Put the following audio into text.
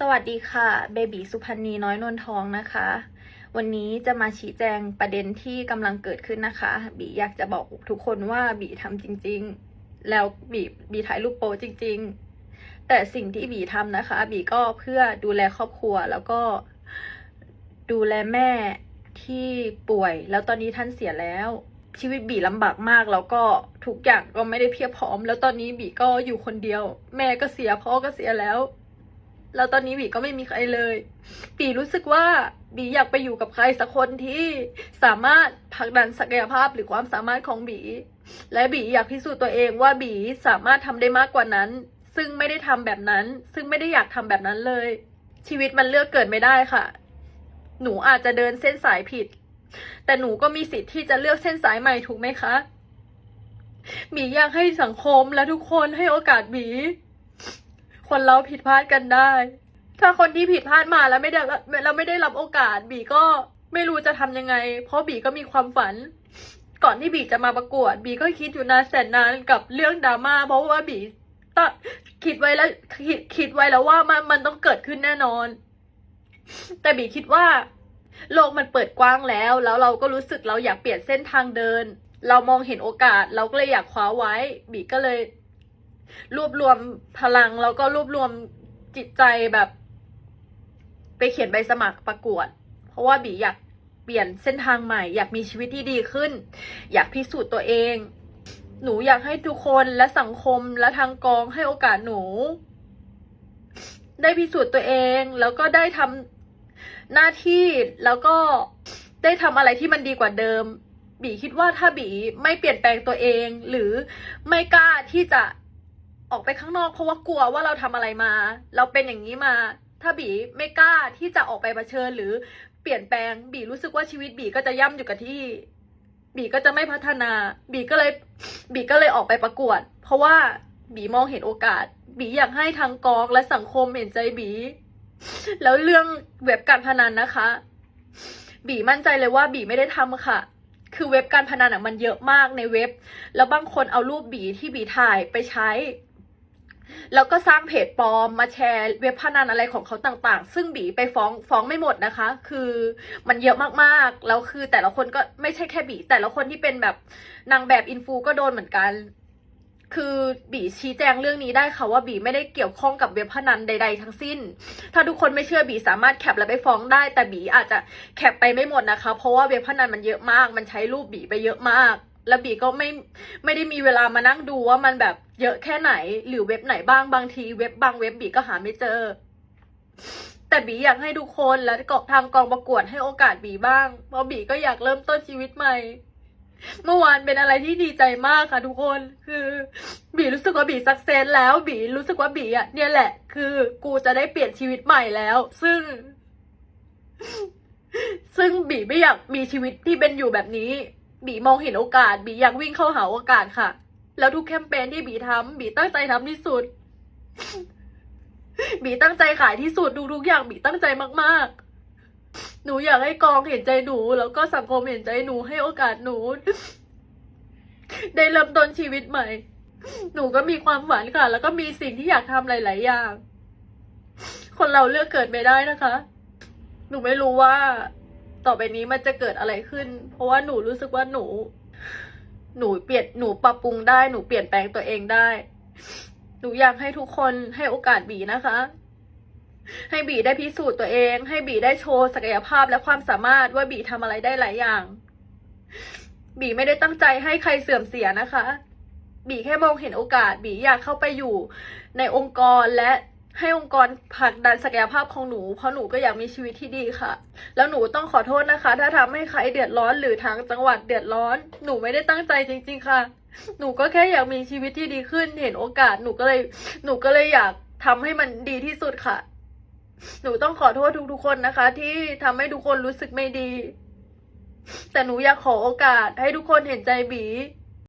สวัสดีค่ะเบบีสุพันธ์นีน้อยนวลทองนะคะ วันนี้จะมาชี้แจงประเด็นที่กำลังเกิดขึ้นนะคะ บีอยากจะบอกทุกคนว่าบีทำจริง ๆ แล้วบีบีถ่ายรูปโปจริง ๆ แต่สิ่งที่บีทำนะคะ บีก็เพื่อดูแลครอบครัวแล้วก็ดูแลแม่ที่ป่วย แล้วตอนนี้ท่านเสียแล้ว ชีวิตบีลำบากมากแล้วก็ทุกอย่างก็ไม่ได้เพียบพร้อม แล้วตอนนี้บีก็อยู่คนเดียว แม่ก็เสียพ่อก็เสียแล้ว แล้วตอนนี้บีก็ไม่มีใครเลย บีรู้สึกว่าบีอยากไปอยู่กับใครสักคนที่สามารถผลักดันศักยภาพหรือความสามารถของบี และบีอยากพิสูจน์ตัวเองว่าบีสามารถทำได้มากกว่านั้น ซึ่งไม่ได้ทำแบบนั้น ซึ่งไม่ได้อยากทำแบบนั้นเลย ชีวิตมันเลือกเกิดไม่ได้ค่ะ หนูอาจจะเดินเส้นสายผิด แต่หนูก็มีสิทธิ์ที่จะเลือกเส้นสายใหม่ถูกไหมคะบีอยากให้สังคมและทุกคนให้โอกาสบี คนเราผิดพลาดกันได้ ถ้าคนที่ผิดพลาดมาแล้วไม่ได้เราไม่ได้รับโอกาส บีก็ไม่รู้จะทำยังไง เพราะบีก็มีความฝัน ก่อนที่บีจะมาประกวด บีก็คิดอยู่นานแสนนานกับเรื่องดราม่าเพราะว่าบีตั้งคิดไว้แล้วคิดคิดไว้แล้วว่ามันมันต้องเกิดขึ้นแน่นอน แต่บีคิดว่า โลกมันเปิดกว้างแล้ว แล้วเราก็รู้สึกเราอยากเปลี่ยนเส้นทางเดิน เรามองเห็นโอกาส เราก็เลยอยากคว้าไว้ บีก็เลย รวบรวมพลังแล้วก็รวบรวมจิตใจแบบ ไปเขียนใบสมัครประกวด เพราะว่าบีอยากเปลี่ยนเส้นทางใหม่ อยากมีชีวิตที่ดีขึ้น อยากพิสูจน์ตัวเอง หนูอยากให้ทุกคนและสังคมและทางกองให้โอกาสหนู ได้พิสูจน์ตัวเองแล้วก็ได้ทำหน้าที่แล้วก็ได้ทำอะไรที่มันดีกว่าเดิม บีคิดว่าถ้าบีไม่เปลี่ยนแปลงตัวเอง หรือไม่กล้าที่จะ ออกไปข้างนอกเพราะว่ากลัวว่าเราทำอะไรมา เราเป็นอย่างนี้มา ถ้าบีไม่กล้าที่จะออกไปเผชิญหรือเปลี่ยนแปลงบีรู้สึกว่าชีวิตบีก็จะย่ำอยู่กับที่ บีก็จะไม่พัฒนา บีก็เลยบีก็เลยออกไปประกวด เพราะว่าบีมองเห็นโอกาส บีอยากให้ทางกองและสังคมเห็นใจบี แล้วเรื่องเว็บการพนันนะคะ บีมั่นใจเลยว่าบีไม่ได้ทำค่ะ คือเว็บการพนันอะมันเยอะมากในเว็บ แล้วบางคนเอารูปบีที่บีถ่ายไปใช้ แล้วก็สร้างเพจปลอมมาแชร์เว็บพนันอะไรของเขาต่างๆ ซึ่งบีไปฟ้องฟ้องไม่หมดนะคะ คือมันเยอะมากๆ แล้วคือแต่ละคนก็ไม่ใช่แค่บี แต่ละคนที่เป็นแบบนางแบบอินฟูก็โดนเหมือนกัน คือบีชี้แจงเรื่องนี้ได้ค่ะว่าบีไม่ได้เกี่ยวข้องกับเว็บพนันใด ๆ ทั้งสิ้น ถ้าทุกคนไม่เชื่อบีสามารถแคปแล้วไปฟ้องได้ แต่บีอาจจะแคปไปไม่หมดนะคะ เพราะว่าเว็บพนันมันเยอะมาก มันใช้รูปบีไปเยอะมาก แล้วบีก็ไม่ไม่ได้มีเวลามานั่งดูว่ามันแบบ เยอะแค่ไหน หรือเว็บไหนบ้างบางที เว็บบางเว็บบีก็หาไม่เจอ แต่บีอยากให้ทุกคนและกทางกองประกวดให้โอกาสบีบ้าง เพราะบีก็อยากเริ่มต้นชีวิตใหม่ เมื่อวานเป็นอะไรที่ดีใจมากค่ะทุกคน คือ บีรู้สึกว่าบีสักเซนแล้ว บีรู้สึกว่าบีอะเนี่ยแหละ คือกูจะได้เปลี่ยนชีวิตใหม่แล้ว ซึ่งซึ่งบีไม่อยากมีชีวิตที่เป็นอยู่แบบนี้ บีมองเห็นโอกาส บีอยากวิ่งเข้าหาโอกาสค่ะ แล้วทุกแคมเปญที่บีทำบีตั้งใจทำที่สุด บีตั้งใจขายที่สุดดูทุกอย่างบีตั้งใจมากๆ หนูอยากให้กองเห็นใจหนู แล้วก็สังคมเห็นใจหนูให้โอกาสหนู ได้เริ่มต้นชีวิตใหม่ หนูก็มีความฝันค่ะ แล้วก็มีสิ่งที่อยากทำหลาย ๆ อย่าง คนเราเลือกเกิดไม่ได้นะคะ หนูไม่รู้ว่า ต่อไปนี้มันจะเกิดอะไรขึ้น เพราะว่าหนูรู้สึกว่าหนู หนูเปลี่ยนหนูปรับปรุงได้หนูเปลี่ยนแปลงตัวเองได้ หนูอยากให้ทุกคนให้โอกาสบีนะคะ ให้บีได้พิสูจน์ตัวเอง ให้บีได้โชว์ศักยภาพและความสามารถว่าบีทำอะไรได้หลายอย่าง บีไม่ได้ตั้งใจให้ใครเสื่อมเสียนะคะ บีแค่มองเห็นโอกาส บีอยากเข้าไปอยู่ในองค์กรและ ให้องค์กรผลักดันศักยภาพของหนู เพราะหนูก็อยากมีชีวิตที่ดีค่ะ แล้วหนูต้องขอโทษนะคะ ถ้าทำให้ใครเดือดร้อนหรือทางจังหวัดเดือดร้อน หนูไม่ได้ตั้งใจจริง ๆ ค่ะ หนูก็แค่อยากมีชีวิตที่ดีขึ้น เห็นโอกาสหนูก็เลย หนูก็เลยอยากทำให้มันดีที่สุดค่ะ หนูต้องขอโทษทุกๆคนนะคะ ที่ทำให้ทุกคนรู้สึกไม่ดี แต่หนูอยากขอโอกาสให้ทุกคนเห็นใจบี